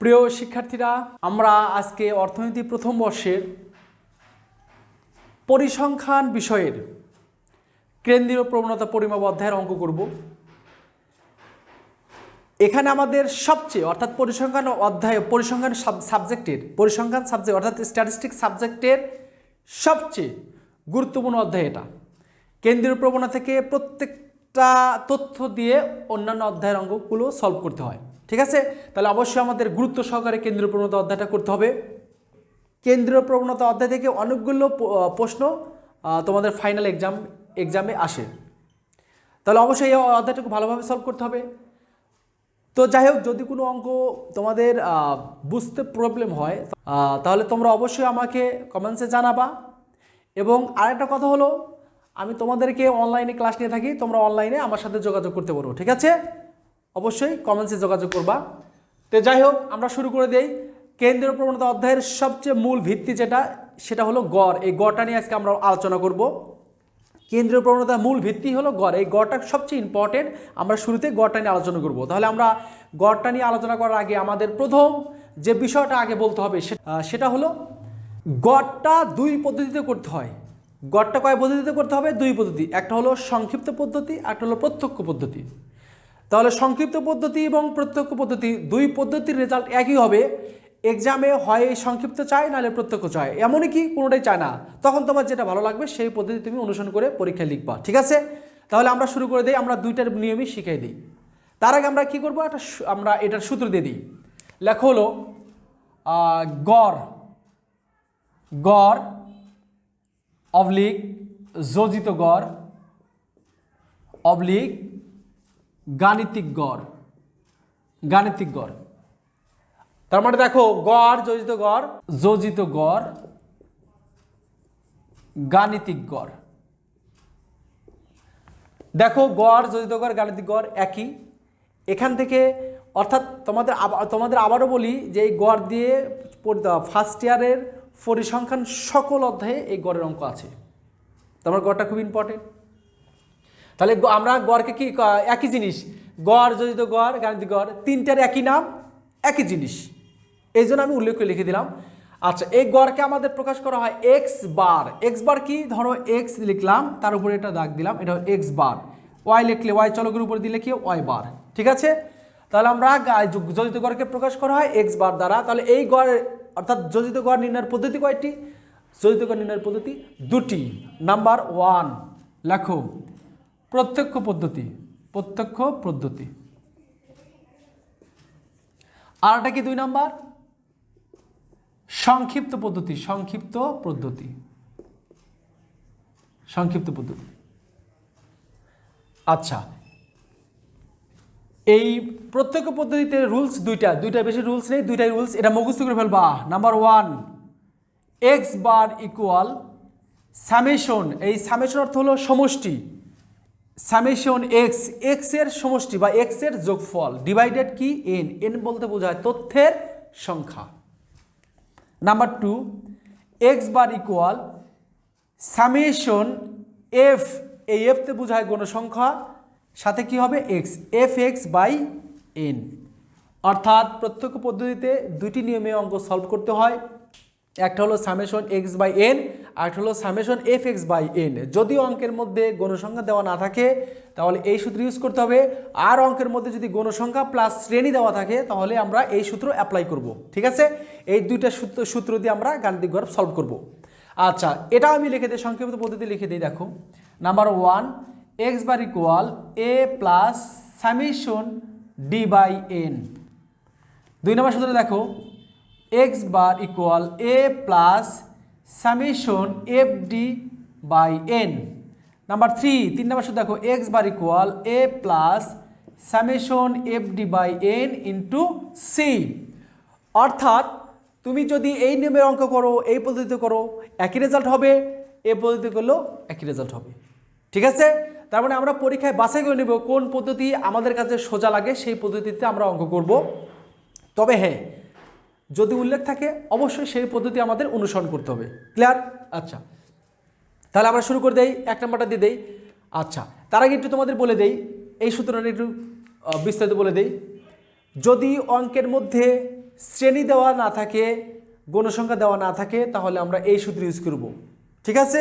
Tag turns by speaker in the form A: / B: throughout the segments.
A: প্রিয় শিক্ষার্থীরা, আমরা আজকে অর্থনীতি প্রথম বর্ষের পরিসংখ্যান বিষয়ের কেন্দ্রীয় প্রবণতা পরিমাপ অধ্যায়ের অঙ্ক করব। এখানে আমাদের সবচেয়ে, অর্থাৎ পরিসংখ্যান অধ্যায়, পরিসংখ্যান সাবজেক্টের, পরিসংখ্যান সাবজেক্ট, অর্থাৎ স্ট্যাটিস্টিক সাবজেক্টের সবচেয়ে গুরুত্বপূর্ণ অধ্যায় এটা। কেন্দ্রীয় প্রবণতা থেকে প্রত্যেকটা তথ্য দিয়ে অন্যান্য অধ্যায়ের অঙ্কগুলো সলভ করতে হয়। ঠিক আছে? তাহলে অবশ্যই আমাদের গুরুত্ব সহকারে কেন্দ্রীয় প্রবণতা অধ্যায়টা করতে হবে। কেন্দ্রীয় প্রবণতা অধ্যায় থেকে অনেকগুলো প্রশ্ন তোমাদের ফাইনাল এক্সাম এক্সামে আসে। তাহলে অবশ্যই এই অধ্যায়টাকে ভালোভাবে সলভ করতে হবে। তো যাই হোক, যদি কোনো অঙ্ক তোমাদের বুঝতে প্রবলেম হয় তাহলে তোমরা অবশ্যই আমাকে কমেন্টসে জানাবা। এবং আরেকটা কথা হলো আমি তোমাদেরকে অনলাইনে ক্লাস নিয়ে থাকি, তোমরা অনলাইনে আমার সাথে যোগাযোগ করতে পারো, ঠিক আছে? অবশ্যই কমেন্টসে যোগাযোগ করবা। তো যাই হোক, আমরা শুরু করে দেই। কেন্দ্রীয় প্রবণতা অধ্যায়ের সবচেয়ে মূল ভিত্তি যেটা, সেটা হলো গড়। এই গড়টা নিয়ে আজকে আমরা আলোচনা করব। কেন্দ্রীয় প্রবণতার মূল ভিত্তি হলো গড়। এই গড়টা সবচেয়ে ইম্পর্টেন্ট আমরা শুরুতে গড়টা নিয়ে আলোচনা করব। তাহলে আমরা গড়টা নিয়ে আলোচনা করার আগে আমাদের প্রথম যে বিষয়টা আগে বলতে হবে সেটা হলো গড়টা দুই পদ্ধতিতে করতে হয়। গড়টা কয় পদ্ধতিতে করতে হবে? দুই পদ্ধতি। একটা হলো সংক্ষিপ্ত পদ্ধতি একটা হলো প্রত্যক্ষ পদ্ধতি। তাহলে সংক্ষিপ্ত পদ্ধতি এবং প্রত্যক্ষ পদ্ধতি, দুই পদ্ধতির রেজাল্ট একই হবে। এক্সামে হয় সংক্ষিপ্ত চায় নাহলে প্রত্যক্ষ চায় এমনই কি? কোনোটাই চায় না। তখন তোমার যেটা ভালো লাগবে, সেই পদ্ধতি তুমি অনুসরণ করে পরীক্ষায় লিখবা। ঠিক আছে? তাহলে আমরা শুরু করে দিই, আমরা দুইটার নিয়মই শিখিয়ে দিই। তার আগে আমরা কি করব? একটা আমরা এটার সূত্র দিয়ে দিই। লেখা হলো গড় গড় অবলিক যোজিত গড়, অবলিক গাণিতিক গড় গাণিতিক গড়। তার মানে দেখো, গড়, যোজিত গড় যোজিত গড়, গাণিতিক গড়। দেখো, গড়, যোজিত গড়, গাণিতিক গড় একই। এখান থেকে, অর্থাৎ তোমাদের আবা- তোমাদের আবারও বলি যে এই গড় দিয়ে ফার্স্ট ইয়ারের পরিসংখ্যান সকল অধ্যায়ে এই গড়ের অঙ্ক আছে। তোমার গড়টা খুব ইম্পর্টেন্ট তাহলে আমরা গড়কে কি একই জিনিস। গড় যোজিত গড়, গাণিতিক গড়, তিনটার একই নাম, একই জিনিস। এই জন্য আমি উল্লেখ করে লিখে দিলাম। আচ্ছা এই গড়কে আমাদের প্রকাশ করা হয় এক্স বার এক্স বার কি? ধরো এক্স লিখলাম, তার উপরে এটা দাগ দিলাম, এটা এক্স বার ওয়াই লিখলে ওয়াই চলকের উপরে দিলে কি ওয়াই বার ঠিক আছে? তাহলে আমরা গা- যো- যোজিত গড়কে প্রকাশ করা হয় এক্স বার দ্বারা। তাহলে এই গড় অর্থাৎ যোজিত গড় নির্ণয়ের পদ্ধতি কয়টি? যোজিত গড় নির্ণয়ের পদ্ধতি দুটি। নাম্বার ওয়ান লেখো, প্রত্যক্ষ পদ্ধতি প্রত্যক্ষ পদ্ধতি। আর একটা কি দুই নাম্বার সংক্ষিপ্ত পদ্ধতি সংক্ষিপ্ত পদ্ধতি। সংক্ষিপ্ত পদ্ধতি। আচ্ছা এই প্রত্যক্ষ পদ্ধতিতে রুলস দুইটা দুইটা বেশি রুলস নেই, দুইটাই রুলস এটা মুখস্থ করে ফেলবা। Number one x bar equal summation এই সামেশন অর্থ হলো সমষ্টি। সামেশন এক্স এক্সের সমষ্টি বা এক্সের যোগফল ডিভাইডেড কি? এন এন বলতে বোঝায় তথ্যের সংখ্যা। Number two x bar equal summation f এই এফতে বোঝায় গণসংখ্যা সাথে কি হবে x f x by n অর্থাৎ প্রত্যক্ষ পদ্ধতিতে দুটি নিয়মে অঙ্ক সলভ করতে হয়। একটা হলো সামেশন এক্স বাই এন আর একটা হলো summation f x by n যদি অঙ্কের মধ্যে গণসংখ্যা দেওয়া না থাকে, তাহলে এই সূত্র ইউজ করতে হবে। আর অঙ্কের মধ্যে যদি গণসংখ্যা প্লাস শ্রেণি দেওয়া থাকে, তাহলে আমরা এই সূত্র অ্যাপ্লাই করব। ঠিক আছে? এই দুইটা সূত্র সূত্র দিয়ে আমরা গাণিতিক গড় সলভ করব। আচ্ছা এটা আমি লিখে দিই, সংক্ষিপ্ত পদ্ধতি লিখে দিই, দেখো। Number one x bar equal a plus summation d by n দুই নম্বর সূত্রে দেখো। X bar equal a plus summation f d by n number three তিন নম্বর সূত্র দেখো। X bar equal a plus summation f d by n into c অর্থাৎ, তুমি যদি এই নিয়মের অঙ্ক করো, এই পদ্ধতিতে করো, একই রেজাল্ট হবে, এই পদ্ধতি করলেও একই রেজাল্ট হবে। ঠিক আছে? তার মানে আমরা পরীক্ষায় বাছাই করে নেব কোন পদ্ধতি আমাদের কাছে সোজা লাগে, সেই পদ্ধতিতে আমরা অঙ্ক করব। তবে হ্যাঁ যদি উল্লেখ থাকে, অবশ্যই সেই পদ্ধতি আমাদের অনুসরণ করতে হবে। ক্লিয়ার আচ্ছা। তাহলে আমরা শুরু করে দেই, এক নম্বরটা দিয়ে দেই। আচ্ছা তার আগে একটু তোমাদের বলে দেই, এই সূত্রটা একটু বিস্তারিত বলে দেই। যদি অঙ্কের মধ্যে শ্রেণি দেওয়া না থাকে, গণসংখ্যা দেওয়া না থাকে, তাহলে আমরা এই সূত্র ইউজ করব। ঠিক আছে?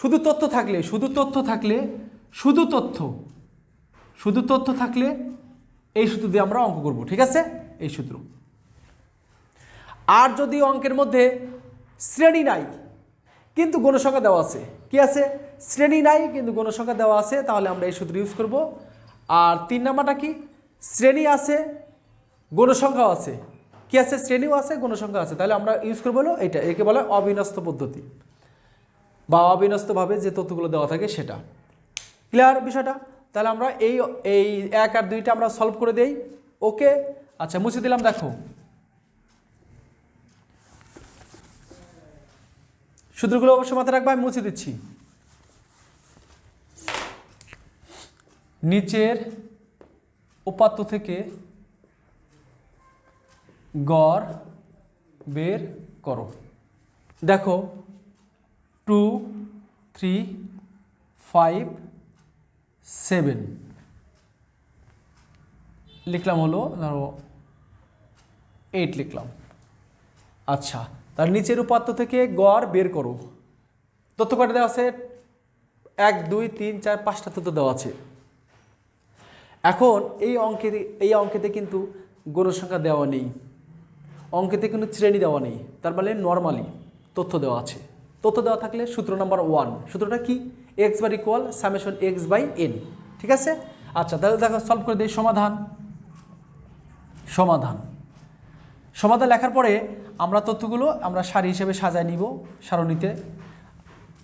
A: শুধু তথ্য থাকলে, শুধু তথ্য থাকলে শুধু তথ্য। শুধু তথ্য থাকলে এই সূত্র দিয়ে আমরা অঙ্ক করব, ঠিক আছে? এই সূত্র। আর যদি অঙ্কের মধ্যে শ্রেণি নাই, কিন্তু গণসংখ্যা দেওয়া আছে, কি আছে? শ্রেণি নাই, কিন্তু গণসংখ্যা দেওয়া আছে, তাহলে আমরা এই সূত্র ইউজ করব। আর তিন নাম্বারটা কি? শ্রেণি আছে, গণসংখ্যাও আছে। কি আছে? শ্রেণীও আছে গণসংখ্যা আছে। তাহলে আমরা ইউজ করব হলো এটা, একে বলে অবিন্যস্ত পদ্ধতি। বা অবিন্যস্তভাবে যে তথ্যগুলো দেওয়া থাকে সেটা। ক্লিয়ার বিষয়টা? তাহলে আমরা এই এই এক আর দুইটা আমরা সলভ করে দেই। ওকে আচ্ছা মুছে দিলাম, দেখো। সূত্রগুলো অবশ্যই মাথায় রাখবা, আমি মুছে দিচ্ছি। নিচের উপাত্ত থেকে গড় বের করো। দেখো টু থ্রি ফাইভ সেভেন। লিখলাম হলো, ধরো এইট লিখলাম। আচ্ছা তার নিচের উপাত্ত থেকে গড় বের করো। তথ্য কটা দেওয়া আছে? এক, দুই, তিন, চার, পাঁচটা তথ্য দেওয়া আছে। এখন এই অঙ্কে এই অঙ্কেতে কিন্তু গণসংখ্যা দেওয়া নেই। অঙ্কেতে কিন্তু শ্রেণি দেওয়া নেই। তার মানে নর্মালি তথ্য দেওয়া আছে। তথ্য দেওয়া থাকলে সূত্র নাম্বার ওয়ান সূত্রটা কি? X bar equal summation x by n ঠিক আছে? আচ্ছা তাহলে দেখো সলভ করে দিই, সমাধান। সমাধান। সমাধান লেখার পরে আমরা তথ্যগুলো আমরা সারি হিসেবে সাজায় নিব সারণীতে।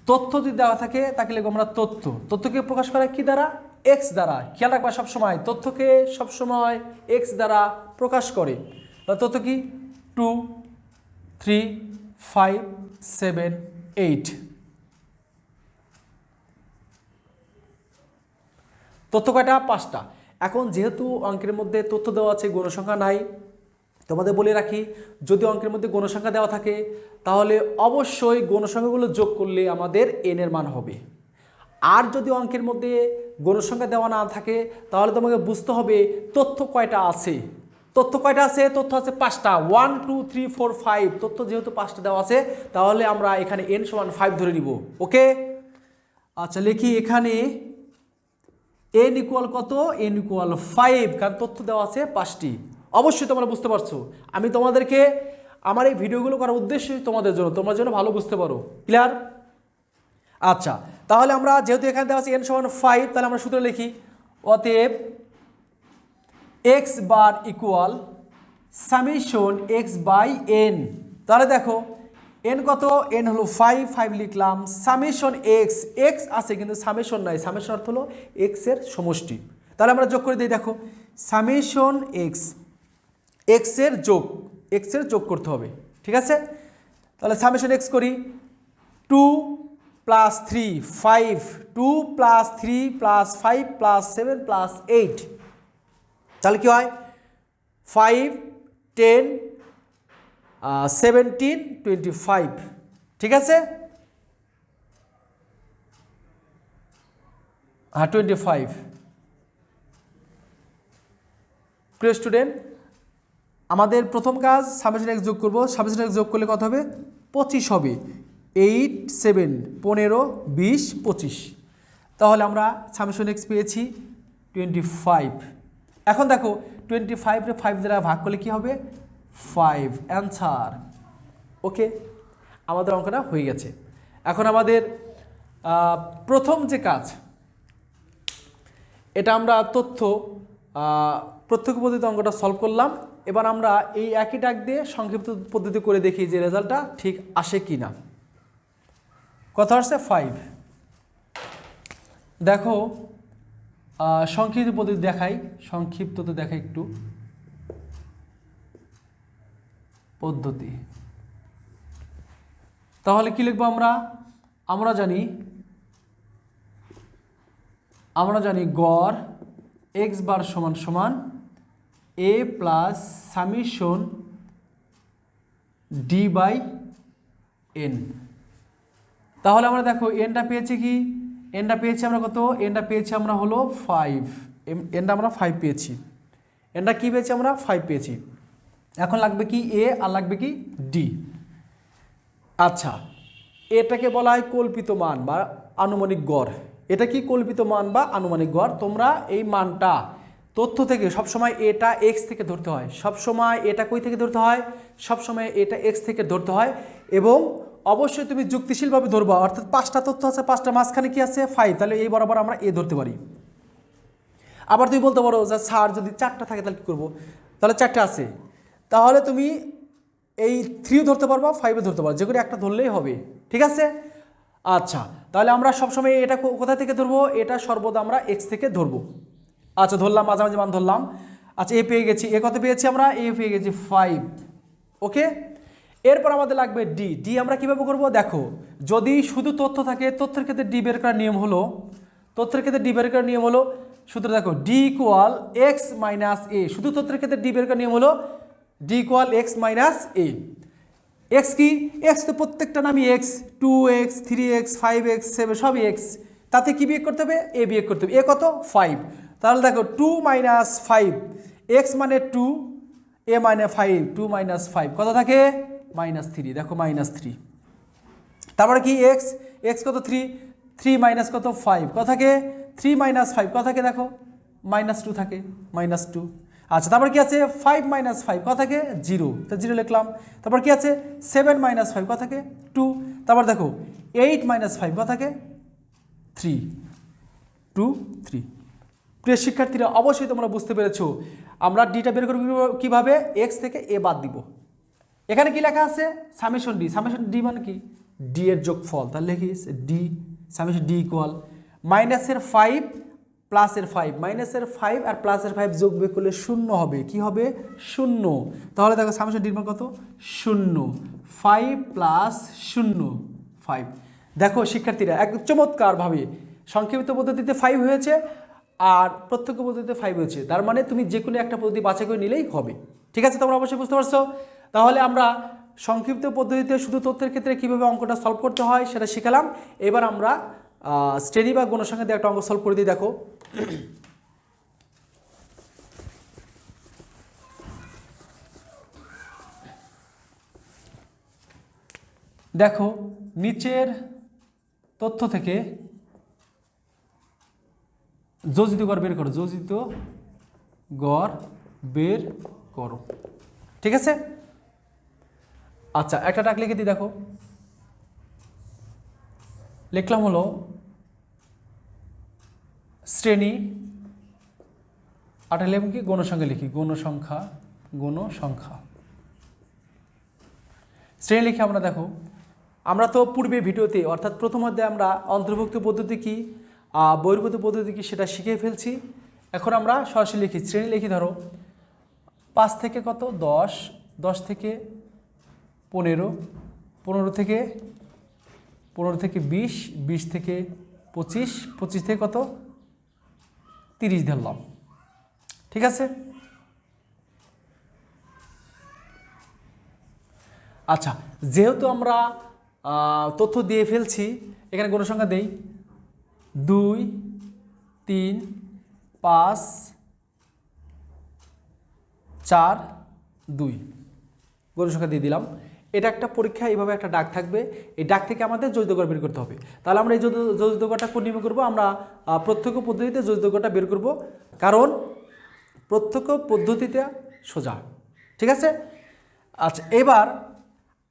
A: তথ্য যদি দেওয়া থাকে, তাকে লিখব আমরা তথ্য। তথ্যকে প্রকাশ করা কি দ্বারা? এক্স দ্বারা। খেয়াল রাখবা সবসময়, তথ্যকে সবসময় এক্স দ্বারা প্রকাশ করে। তথ্য কি? Two three five seven eight তথ্য কয়টা? পাঁচটা। এখন যেহেতু অঙ্কের মধ্যে তথ্য দেওয়া আছে, গণসংখ্যা নাই, তোমাদের বলে রাখি, যদি অঙ্কের মধ্যে গণসংখ্যা দেওয়া থাকে, তাহলে অবশ্যই গণসংখ্যাগুলো যোগ করলে আমাদের এনের মান হবে। আর যদি অঙ্কের মধ্যে গণসংখ্যা দেওয়া না থাকে, তাহলে তোমাকে বুঝতে হবে তথ্য কয়টা আছে। তথ্য কয়টা আছে? তথ্য আছে পাঁচটা। One two three four five তথ্য যেহেতু পাঁচটা দেওয়া আছে, তাহলে আমরা এখানে এন সমান ফাইভ ধরে নিব। ওকে আচ্ছা লিখি এখানে এন ইকুয়াল কত? এন ইকুয়াল ফাইভ কারণ তথ্য দেওয়া আছে পাঁচটি। অবশ্যই তোমরা বুঝতে পারছ। আমি তোমাদেরকে আমার এই ভিডিওগুলো করার উদ্দেশ্যই তোমাদের জন্য। তোমরা যেন ভালো বুঝতে পারো। ক্লিয়ার আচ্ছা তাহলে আমরা যেহেতু এখানে দেওয়া আছে এন সমান ফাইভ তাহলে আমরা সূত্র লিখি। অতএব x bar equal summation x by n তাহলে দেখো এন কত? এন হলো ফাইভ ফাইভ লিখলাম। সামেশন এক্স এক্স আছে কিন্তু সামেশন নাই। সামেশন অর্থ হলো এক্সের সমষ্টি। তাহলে আমরা যোগ করে দিই, দেখো। সামেশন এক্স এক্সের যোগ। এক্সের যোগ করতে হবে। ঠিক আছে? তাহলে সামেশন এক্স করি। Two plus three five two plus three plus five plus seven plus eight তাহলে কী হয়? Five ten seventeen twenty five ঠিক আছে? হ্যাঁ টোয়েন্টি ফাইভ প্রিয় স্টুডেন্ট আমাদের প্রথম কাজ সামেশন যোগ করব। সামেশন যোগ করলে কত হবে? পঁচিশ হবে। এইট সেভেন পনেরো, বিশ, পঁচিশ। তাহলে আমরা সামেশন এক্স পেয়েছি টোয়েন্টি ফাইভ এখন দেখো টোয়েন্টি ফাইভে ফাইভ দ্বারা ভাগ করলে কী হবে? ফাইভ অ্যান্সার ওকে আমাদের অঙ্কটা হয়ে গেছে। এখন আমাদের প্রথম যে কাজ, এটা আমরা তথ্য প্রত্যক্ষ পদ্ধতিতে অঙ্কটা সলভ করলাম। এবার আমরা এই একই ডাক দিয়ে সংক্ষিপ্ত পদ্ধতি করে দেখি যে রেজাল্টটা ঠিক আসে কি না কথা আসছে ফাইভ দেখো সংক্ষিপ্ত পদ্ধতি দেখাই, সংক্ষিপ্ততে দেখাই একটু। পদ্ধতি। তাহলে কি লিখব আমরা? আমরা জানি আমরা জানি গড় এক্স বার সমান সমান a plus summation d by n তাহলে আমরা দেখো এনটা পেয়েছি কি? এনটা পেয়েছি আমরা কত? এনটা পেয়েছি আমরা হলো ফাইভ এনটা আমরা ফাইভ পেয়েছি। এনটা কি পেয়েছি আমরা? ফাইভ পেয়েছি। এখন লাগবে কি এ আর লাগবে কি ডি আচ্ছা এটাকে বলা হয় কল্পিত মান বা আনুমানিক গড়। এটা কি কল্পিত মান বা আনুমানিক গড়? তোমরা এই মানটা তথ্য থেকে সবসময় এটা এক্স থেকে ধরতে হয়। সবসময় এটা কই থেকে ধরতে হয়? সবসময় এটা এক্স থেকে ধরতে হয়। এবং অবশ্যই তুমি যুক্তিশীলভাবে ধরবা। অর্থাৎ পাঁচটা তথ্য আছে, পাঁচটা মাঝখানে কি আছে? ফাইভ তাহলে এই বরাবর আমরা এ ধরতে পারি। আবার তুমি বলতে পারো যে স্যার যদি চারটা থাকে, তাহলে কী করব? তাহলে চারটে আছে। তাহলে তুমি এই থ্রিও ধরতে পারবা ফাইভও ধরতে পারো যে কোনো একটা ধরলেই হবে, ঠিক আছে? আচ্ছা তাহলে আমরা সবসময় এটা কোথা থেকে ধরবো? এটা সর্বদা আমরা এক্স থেকে ধরবো। আচ্ছা ধরলাম মাঝামাঝি মান ধরলাম। আচ্ছা এ পেয়ে গেছি, এ কত পেয়েছি আমরা? এ পেয়ে গেছি ফাইভ ওকে এরপর আমাদের লাগবে ডি ডি আমরা কীভাবে করব? দেখো, যদি শুধু তথ্য থাকে, তথ্যের ক্ষেত্রে ডি বের করার নিয়ম হলো, তথ্যের ক্ষেত্রে ডি বের করার নিয়ম হলো, সূত্র দেখো d equal x minus a শুধু তথ্যের ক্ষেত্রে ডি বের করার নিয়ম হলো d equal x minus a x কি? এক্স তো প্রত্যেকটা নামই x two x three x five x seven সবই এক্স তাতে কি বিয়োগ করতে হবে? এ বিয়োগ করতে হবে। এ কত? ফাইভ তাহলে দেখো টু মাইনাস ফাইভ এক্স মানে টু এ মানে ফাইভ টু মাইনাস ফাইভ কত থাকে? মাইনাস থ্রি দেখো মাইনাস থ্রি তারপরে কি? এক্স এক্স কত? থ্রি থ্রি মাইনাস কত? ফাইভ কত থাকে? থ্রি মাইনাস ফাইভ কত থাকে দেখো? মাইনাস টু থাকে। মাইনাস টু আচ্ছা তারপর কি আছে? ফাইভ মাইনাস ফাইভ কত থাকে? জিরো তো জিরো লিখলাম। তারপর কি আছে? সেভেন মাইনাস ফাইভ কত থাকে? টু তারপর দেখো এইট মাইনাস ফাইভ কত থাকে? থ্রি টু থ্রি প্রিয় শিক্ষার্থীরা, অবশ্যই তোমরা বুঝতে পেরেছ। আমরা ডিটা বের করব কীভাবে এক্স থেকে এ বাদ দিব। এখানে কি লেখা আছে? সামেশন ডি সামেশন ডি মানে কি? ডি এর যোগ যোগফল। তাহলে লিখিস ডি সামেশন ডি ইকুয়াল মাইনাসের ফাইভ প্লাসের ফাইভ মাইনাসের ফাইভ আর প্লাসের ফাইভ যোগ বিয়োগ করলে শূন্য হবে। কি হবে? শূন্য। তাহলে দেখো সামেশন মান কত? শূন্য। ফাইভ প্লাস শূন্য। ফাইভ দেখো শিক্ষার্থীরা, এক চমৎকারভাবে সংক্ষিপ্ত পদ্ধতিতে ফাইভ হয়েছে আর প্রত্যক্ষ পদ্ধতিতে ফাইভ হয়েছে। তার মানে তুমি যে কোনো একটা পদ্ধতি বাছাই করে নিলেই হবে। ঠিক আছে, তোমরা অবশ্যই বুঝতে পারছ? তাহলে আমরা সংক্ষিপ্ত পদ্ধতিতে শুধু তথ্যের ক্ষেত্রে কীভাবে অঙ্কটা সলভ করতে হয় সেটা শিখালাম। এবার আমরা শ্রেণি বা গণসংখ্যা দিয়ে একটা অঙ্ক সলভ করে দিই, দেখো। দেখো, নিচের তথ্য থেকে যোজিত গড় বের করো, যোজিত গড় বের করো। ঠিক আছে? আচ্ছা একটা ডাক লিখে দিই, দেখো। লিখলাম হলো শ্রেণি, আটা লিখলাম কি? গণসংখ্যা লিখি। গণসংখ্যা গণসংখ্যা। শ্রেণি লিখে আমরা দেখো, আমরা তো পূর্বে ভিডিওতে, অর্থাৎ প্রথম অধ্যায়ে আমরা অন্তর্ভুক্ত পদ্ধতি কি বহির্ভূত পদ্ধতি কি, সেটা শিখে ফেলছি। এখন আমরা সরাসরি লিখি। শ্রেণি লিখি ধরো, পাঁচ থেকে কত? দশ দশ থেকে পনেরো পনেরো থেকে পনেরো থেকে বিশ বিশ থেকে পঁচিশ পঁচিশ থেকে কত? তিরিশ ধরলাম ঠিক আছে? আচ্ছা যেহেতু আমরা তথ্য দিয়ে ফেলছি, এখানে গণসংখ্যা দেই। দুই, তিন, পাঁচ, চার, দুই। গরু সংখ্যা দিয়ে দিলাম। এটা একটা পরীক্ষা এইভাবে একটা ডাক থাকবে। এই ডাক থেকে আমাদের যৌতুকর বের করতে হবে। তাহলে আমরা এই যৌতুকরটা কোন করব? আমরা প্রত্যক্ষ পদ্ধতিতে যৌতুকরটা বের করব। কারণ, প্রত্যক্ষ পদ্ধতিতে সোজা। ঠিক আছে? আচ্ছা এবার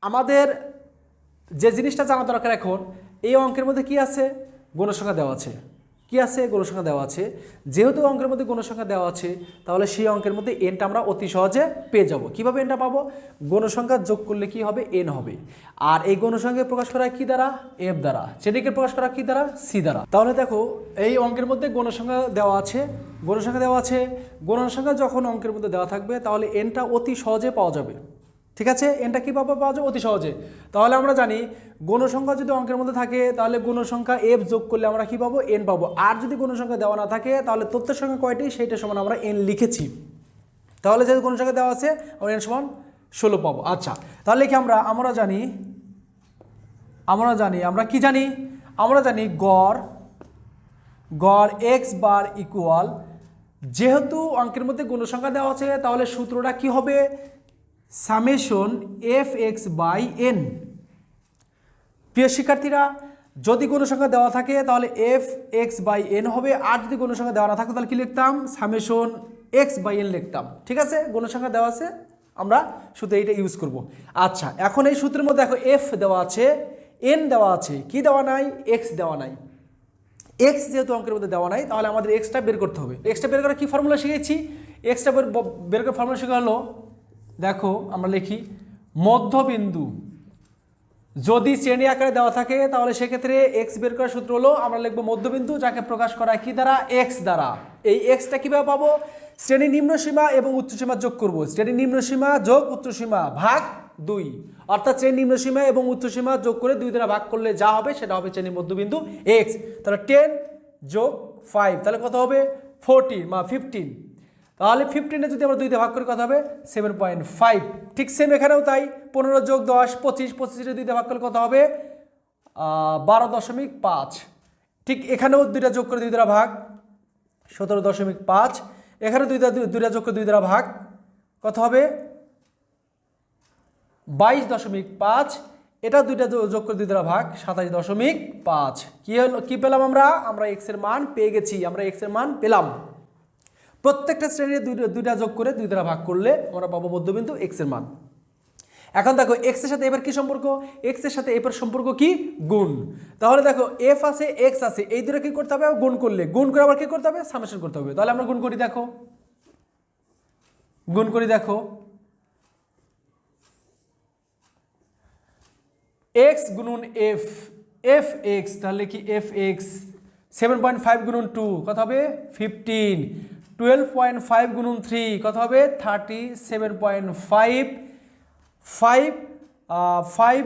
A: আমাদের যে জিনিসটা জানা দরকার এখন, এই অঙ্কের মধ্যে কি আছে? গণসংখ্যা দেওয়া আছে। কি আছে? গণসংখ্যা দেওয়া আছে। যেহেতু অঙ্কের মধ্যে গণসংখ্যা দেওয়া আছে, তাহলে সেই অঙ্কের মধ্যে এনটা আমরা অতি সহজে পেয়ে যাব। কীভাবে এনটা পাবো? গণসংখ্যা যোগ করলে কি হবে? এন হবে। আর এই গণসংখ্যা প্রকাশ করা কি দ্বারা? এফ দ্বারা। শ্রেণীকে প্রকাশ করা কি দ্বারা? সি দ্বারা। তাহলে দেখো, এই অঙ্কের মধ্যে গণসংখ্যা দেওয়া আছে। গণসংখ্যা দেওয়া আছে। গণসংখ্যা যখন অঙ্কের মধ্যে দেওয়া থাকবে, তাহলে এনটা অতি সহজে পাওয়া যাবে। ঠিক আছে? এনটা কীভাবে পাওয়া যায় অতি সহজে। তাহলে আমরা জানি, গণসংখ্যা যদি অঙ্কের মধ্যে থাকে, তাহলে গণসংখ্যা এফ যোগ করলে আমরা কি পাবো? এন পাবো। আর যদি গণসংখ্যা দেওয়া না থাকে, তাহলে তথ্যের সংখ্যা কয়টি? সেইটা সমান আমরা এন লিখেছি। তাহলে যেহেতু গণসংখ্যা দেওয়া আছে, আমরা এন সমান ষোলো পাবো। আচ্ছা তাহলে কি আমরা আমরা জানি আমরা জানি, আমরা কি জানি? আমরা জানি গড় গড় এক্স বার ইকুয়াল যেহেতু অঙ্কের মধ্যে গণসংখ্যা দেওয়া আছে, তাহলে সূত্রটা কি হবে? Summation f x by n. প্রিয় শিক্ষার্থীরা, যদি কোনো সংখ্যা দেওয়া থাকে, তাহলে এফ এক্স বাই এন হবে। আর যদি কোনো সংখ্যা দেওয়া না থাকতো তাহলে কি লিখতাম? সামেশন এক্স বাই এন লিখতাম। ঠিক আছে? কোনো সংখ্যা দেওয়া আছে? আমরা শুধু এইটা ইউজ করব। আচ্ছা এখন এই সূত্রের মধ্যে দেখো, এফ দেওয়া আছে, এন দেওয়া আছে। কি দেওয়া নাই? এক্স দেওয়া নাই। এক্স যেহেতু অঙ্কের মধ্যে দেওয়া নাই, তাহলে আমাদের এক্সটা বের করতে হবে। এক্সটা বের করার কী ফর্মুলা শিখেছি? এক্সটা বের করার ফর্মুলা শেখা হলো দেখো, আমরা লিখি, মধ্যবিন্দু। যদি শ্রেণি আকারে দেওয়া থাকে, তাহলে সেক্ষেত্রে এক্স বের করার সূত্র হলো, আমরা লিখব মধ্যবিন্দু, যাকে প্রকাশ করা কি দ্বারা? এক্স দ্বারা। এই এক্সটা কীভাবে পাবো? শ্রেণি নিম্ন সীমা এবং উচ্চ সীমা যোগ করব। শ্রেণি নিম্ন সীমা যোগ উচ্চ সীমা ভাগ দুই। অর্থাৎ শ্রেণি নিম্ন সীমা এবং উচ্চ সীমা যোগ করে দুই দ্বারা ভাগ করলে যা হবে, সেটা হবে শ্রেণির মধ্যবিন্দু এক্স তাহলে টেন যোগ ফাইভ তাহলে কত হবে? ফোরটিন বা ফিফটিন তাহলে ফিফটিনে যদি আমরা দুই দিয়ে ভাগ করি কত হবে সেভেন পয়েন্ট ফাইভ ঠিক সেম এখানেও তাই, পনেরো যোগ দশ, পঁচিশ, পঁচিশে দুই দিয়ে ভাগ করলে কত হবে বারো দশমিক পাঁচ। ঠিক এখানেও দুইটা যোগ করে দুই দ্বারা ভাগ, সতেরো দশমিক পাঁচ। এখানে দুইটা দুইটা যোগ করে দুই দ্বারা ভাগ কত হবে বাইশ দশমিক পাঁচ। এটা দুইটা যোগ করে দুই দ্বারা ভাগ, সাতাশ দশমিক পাঁচ। কী হলো, কী পেলাম আমরা? আমরা এক্সের মান পেয়ে গেছি, আমরা এক্সের মান পেলাম। প্রত্যেকটা শ্রেণির দুইটা দুইটা যোগ করে দুই দ্বারা ভাগ করলে আমরা পাবো মধ্যবিন্দু এক্সের মান। এখন দেখো এক্সের সাথে এবার কি সম্পর্ক? এক্সের সাথে এবার সম্পর্ক কি? গুণ। তাহলে দেখো এফ আছে এক্স আছে, এই দুটো কি করতে হবে? গুণ করলে। গুণ করে আবার কি করতে হবে? সামেশন করতে হবে। তাহলে আমরা গুণ করি দেখো। গুণ করি দেখো। এক্স গুণুন এফ এফ এক্স তাহলে কি f x seven point five গুণুন two কত হবে? ফিফটিন টুয়েলভ পয়েন্ট ফাইভ গুণুন থ্রি কত হবে? Thirty seven point five five five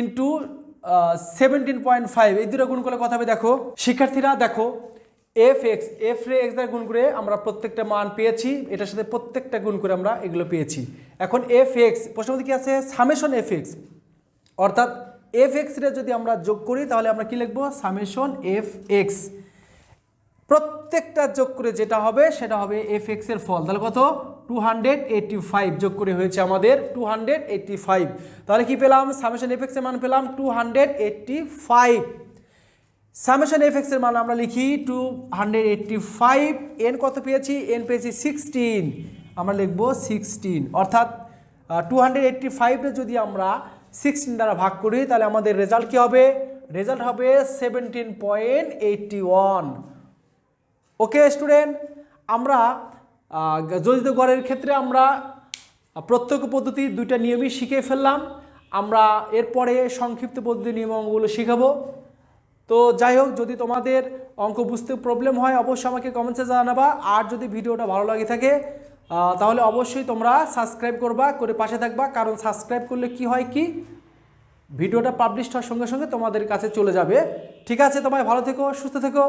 A: into seventeen point five এই দুটো গুণ করলে কথা হবে দেখো? শিক্ষার্থীরা, দেখো এফ এক্স এফ রে এক্স দ্বারা গুণ করে আমরা প্রত্যেকটা মান পেয়েছি, এটার সাথে প্রত্যেকটা গুণ করে আমরা এগুলো পেয়েছি। এখন এফ এক্স প্রশ্ন কি আছে? সামেশন এফ এক্স অর্থাৎ এফ এক্স রে যদি আমরা যোগ করি, তাহলে আমরা কি লিখব? সামেশন এফ এক্স প্রত্যেকটা যোগ করে যেটা হবে, সেটা হবে এফ এক্সের ফল। তাহলে কত? টু হান্ড্রেড এইটটি ফাইভ যোগ করে হয়েছে আমাদের টু হান্ড্রেড এইটটি ফাইভ তাহলে কী পেলাম? সামেশন এফ এক্সের মান পেলাম two hundred eighty five summation f এক্সের মান আমরা লিখি two hundred eighty five n কত পেয়েছি? এন পেয়েছি সিক্সটিন আমরা লিখব সিক্সটিন অর্থাৎ টু হান্ড্রেড এইটটি ফাইভে যদি আমরা সিক্সটিন দ্বারা ভাগ করি, তাহলে আমাদের রেজাল্ট কী হবে? রেজাল্ট হবে seventeen point eighty one okay student আমরা যোজিত গড়ের ক্ষেত্রে আমরা প্রত্যক্ষ পদ্ধতি দুইটা নিয়মই শিখে ফেললাম, আমরা এরপরে সংক্ষিপ্ত পদ্ধতি নিয়ম নিয়মগুলো শিখাবো। তো যাই হোক, যদি তোমাদের অঙ্ক বুঝতে প্রবলেম হয়, অবশ্যই আমাকে কমেন্টসে জানাবা। আর যদি ভিডিওটা ভালো লাগে থাকে তাহলে অবশ্যই তোমরা সাবস্ক্রাইব করবা, করে পাশে থাকবা। কারণ সাবস্ক্রাইব করলে কি হয় কি? ভিডিওটা পাবলিশ হওয়ার সঙ্গে সঙ্গে তোমাদের কাছে চলে যাবে। ঠিক আছে, তোমায় ভালো থেকো, সুস্থ থেকো।